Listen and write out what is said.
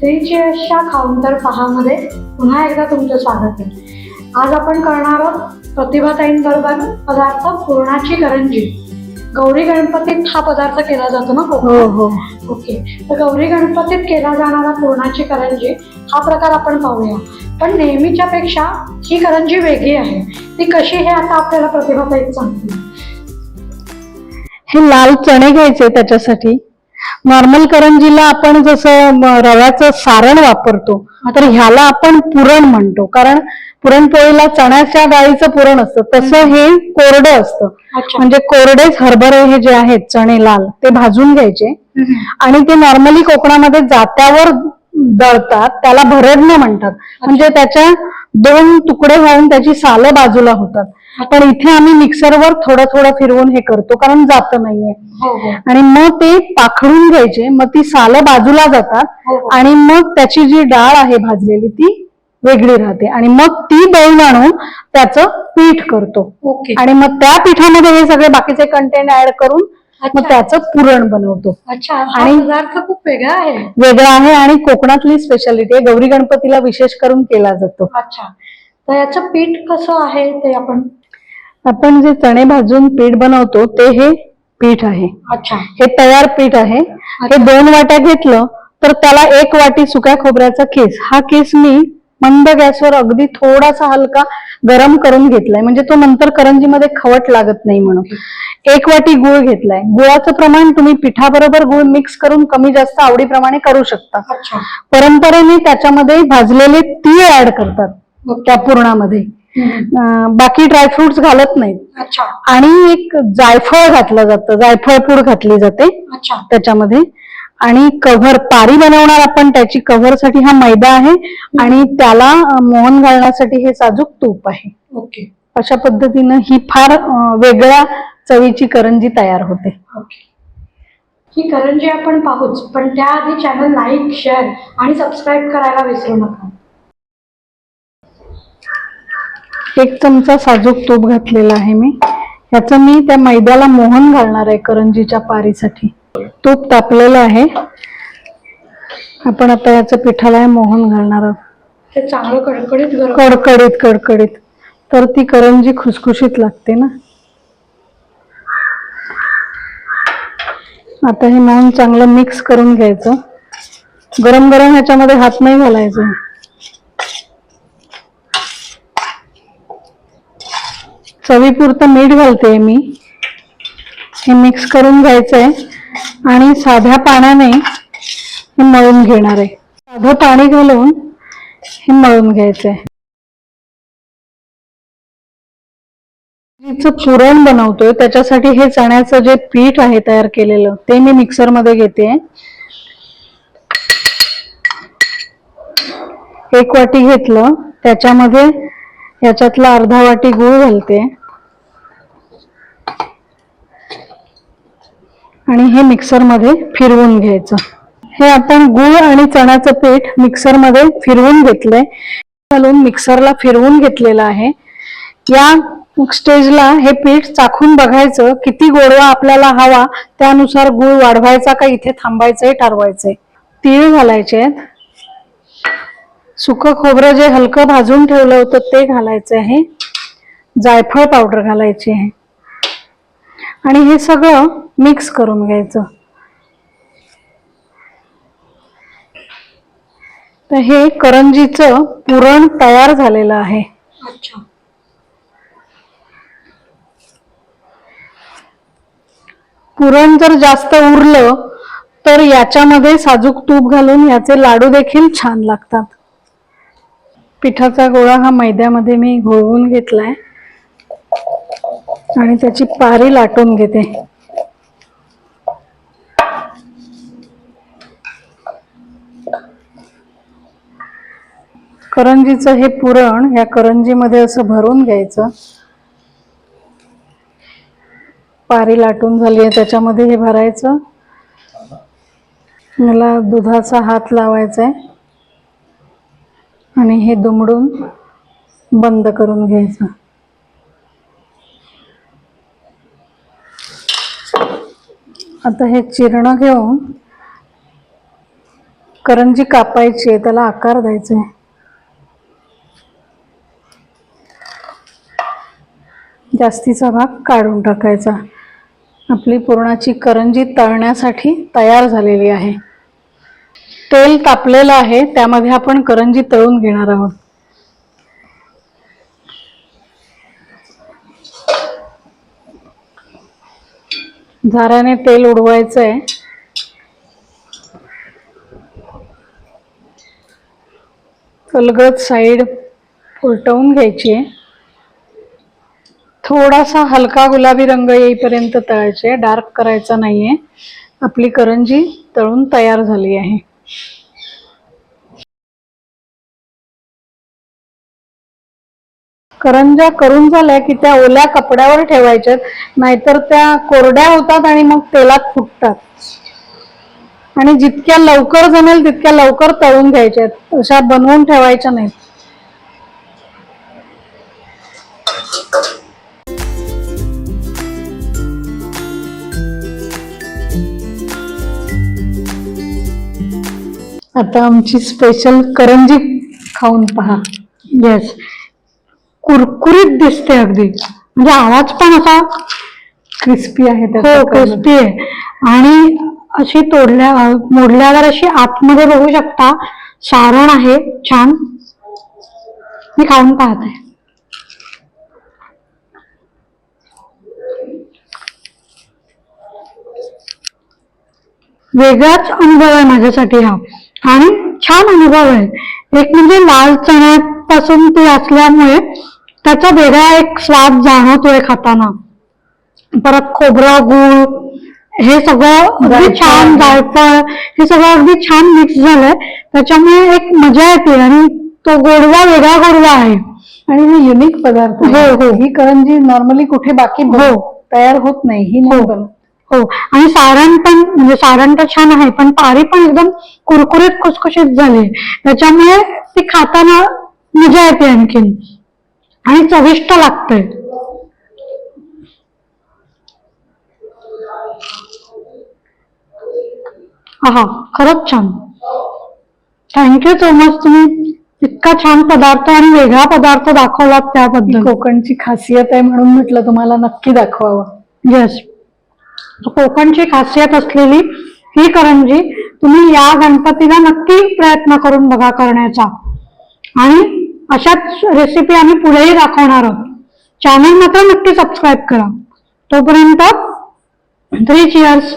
स्त्रीची अशा काउंटर पहामध्ये पुन्हा एकदा तुमचं स्वागत आहे. आज आपण करणार आहोत प्रतिभाताईंबरोबर पदार्थ पुरणाची करंजी. गौरी गणपतीत हा पदार्थ केला जातो ना हो? हो. ओके. तर गौरी गणपतीत केला जाणारा पुरणाची करंजी हा प्रकार आपण पाहूया. पण नेहमीच्या पेक्षा ही करंजी वेगळी आहे. ती कशी हे आता आपल्याला प्रतिभाताईच सांगतील. हे लाल चणे घ्यायचे त्याच्यासाठी. नॉर्मल करंजीला आपण जसं रव्याचं सारण वापरतो तर ह्याला आपण पुरण म्हणतो. कारण पुरणपोळीला चण्याच्या डाळीचं पुरण असतं. तसं हे कोरडं असतं. म्हणजे कोरडेच हरभरे हे जे आहेत चणे लाल ते भाजून घ्यायचे. आणि ते नॉर्मली कोकणामध्ये जात्यावर दळतात त्याला भरडणं म्हणतात. म्हणजे त्याच्या दोन तुकडे होऊन त्याची सालं बाजूला होतात. पण इथे आम्ही मिक्सरवर थोडं थोडं फिरवून हे करतो कारण जात नाहीये. हो हो. आणि मग ते पाखडून घ्यायचे मग ती सालं बाजूला जातात हो. आणि मग त्याची जी डाळ आहे भाजलेली ती वेगळी राहते. आणि मग ती दळून आणून त्याचं पीठ करतो. आणि मग त्या पिठामध्ये हे सगळे बाकीचे कंटेंट ऍड करून मग. त्याचं पुरण बनवतो. अच्छा आणि- पदार्थ खूप वेगळा आहे. वेगळं आहे आणि कोकणातली स्पेशालिटी आहे. गौरी गणपतीला विशेष करून केला जातो. अच्छा. तर याचं पीठ कसं आहे ते आपण? आपण जे चणे भाजून पीठ बनवतो ते हे पीठ आहे. अच्छा. हे तयार पीठ आहे. हे दोन वाट्या घेतलं तर त्याला एक वाटी सुक्या खोबऱ्याचा केस. हा केस मी मंद गॅसवर अगदी थोडासा हलका गरम करून घेतलाय. म्हणजे तो नंतर करंजीमध्ये खवट लागत नाही म्हणून. एक वाटी गुळ घेतलाय. गुळाचं प्रमाण तुम्ही पिठाबरोबर गुळ मिक्स करून कमी जास्त आवडीप्रमाणे करू शकता. परंपरेने त्याच्यामध्ये भाजलेले तीळ ऍड करतात. त्या पूर्णामध्ये. बाकी ड्रायफ्रुट्स घालत नाहीत. आणि एक जायफळ घातलं जातं. जायफळ पूड घातली जाते. त्याच्यामध्ये. आणि कव्हर पारी बनवणार आपण त्याची कव्हरसाठी हा मैदा आहे आणि त्याला मोहन घालण्यासाठी हे साजूक तूप आहे. ओके अशा पद्धतीनं ही फार वेगळ्या चवीची करंजी तयार होते. ओके ही करंजी आपण पाहूच पण त्याआधी चॅनल लाईक शेअर आणि सबस्क्राईब करायला विसरू नका. एक चमचा साजूक तूप घातलेला आहे मी. ह्याचं मी त्या मैद्याला मोहन घालणार आहे करंजीच्या पारीसाठी. तूप तापलेलं आहे. आपण आता याचं पिठाला मोहन घालणार आहोत. ते चांगलं कडकडीत कडकडीत कडकडीत. तर ती करंजी खुसखुशीत लागते ना. आता हे मोहन चांगलं मिक्स करून घ्यायचं. गरम गरम ह्याच्यामध्ये हात नाही घालायचे. चवीपुरतं मीठ घालते मी. हे मिक्स करून घ्यायचंय. आणि साध्या पाण्याने हे मळून घेणार आहे. साधं पाणी घालून हे मळून घ्यायचंय. चं पुरण बनवतोय त्याच्यासाठी हे चण्याचं जे पीठ आहे तयार केलेलं ते मी मिक्सरमध्ये घेते. एक वाटी घेतलं त्याच्यामध्ये याच्यातला अर्धा वाटी गूळ घालते. आणि हे मिक्सरमध्ये फिरवून घ्यायचं. हे आपण गूळ आणि चण्याचं पीठ मिक्सरमध्ये फिरवून घेतलंय. घालून मिक्सरला फिरवून घेतलेलं आहे. या स्टेजला हे पीठ चाखून बघायचं किती गोडवा आपल्याला हवा त्यानुसार गुळ वाढवायचा का इथे थांबायचंय ठरवायचंय. तीळ घालायचे सुक खोबरं जे हलकं भाजून ठेवलं होतं ते घालायचं आहे. जायफळ पावडर घालायची आहे. आणि हे सगळं मिक्स करून घ्यायचं. तर हे करंजीचं पुरण तयार झालेलं आहे. अच्छा. पुरण जर जास्त उरलं तर याच्यामध्ये साजूक तूप घालून याचे लाडू देखील छान लागतात. पिठाचा गोळा हा मैद्यामध्ये मी घोळवून घेतलाय. आणि त्याची पारी लाटून घेते. करंजीचं हे पुरण या करंजीमध्ये असं भरून घ्यायचं. पारी लाटून झाली आहे त्याच्यामध्ये हे भरायचं. मला दुधाचा हात लावायचा आहे. आणि हे दुमडून बंद करून घ्यायचं. आता हे चिरणं घेऊन करंजी कापायची आहे त्याला आकार द्यायचा. आहे जास्तीचा भाग काढून टाकायचा. आपली पुरणाची करंजी तळण्यासाठी तयार झालेली आहे. तेल तापलेलं आहे त्यामध्ये आपण करंजी तळून घेणार आहोत. झाऱ्याने तेल उडवायचं आहे कलगत साईड उलटवून घ्यायची. आहे थोडासा हलका गुलाबी रंग येईपर्यंत तळायचे. डार्क करायचा नाहीये. आपली करंजी तळून तयार झाली आहे. करंजा करून झाल्या की त्या ओल्या कपड्यावर ठेवायच्यात नाहीतर त्या कोरड्या होतात आणि मग तेलात फुटतात. आणि जितक्या लवकर जमेल तितक्या लवकर तळून घ्यायच्यात अशा बनवून ठेवायच्या नाहीत. आता आमची स्पेशल करंजी खाऊन पहा. येस कुरकुरीत दिसते अगदी. म्हणजे आवाज पण असा क्रिस्पी आहे हो. क्रिस्पी आहे. आणि अशी तोडल्या मोडल्यावर अशी आतमध्ये बघू शकता सारण आहे छान. मी खाऊन पाहते. वेगळाच अनुभव आहे माझ्यासाठी हा. आणि छान अनुभव आहे. एक म्हणजे लाल चण्यापासून ते असल्यामुळे त्याचा वेगळा एक स्वाद जाणवतोय खाताना परत खोबरं गुळ हे सगळं अगदी छान. जायफळ हे सगळं अगदी छान मिक्स झालंय त्याच्यामुळे एक मजा येते आणि तो गोडवा वेगळा गोडवा आहे आणि हे युनिक पदार्थ. हो, हो. ही करंजी नॉर्मली कुठे बाकी हो. तयार होत नाही ही नाही हो. बनत. हो आणि सारण पण म्हणजे सारण तर छान आहे पण पारी पण एकदम कुरकुरीत खुसखुशीत झाली त्याच्यामुळे ती खाताना मजा येते आणखीन आणि चविष्ट लागते हा खरंच छान. थँक्यू सो मच तुम्ही इतका छान पदार्थ आणि वेगळा पदार्थ दाखवलात त्याबद्दल. कोकणची खासियत आहे म्हणून म्हटलं तुम्हाला नक्की दाखवावं. येस कोकणची खासियत असलेली ही करंजी तुम्ही या गणपतीला नक्की प्रयत्न करून बघा करण्याचा. आणि अशाच रेसिपी आम्ही पुढेही दाखवणार आहोत. चॅनल मात्र नक्की सबस्क्राईब करा. तोपर्यंत थ्री चिअर्स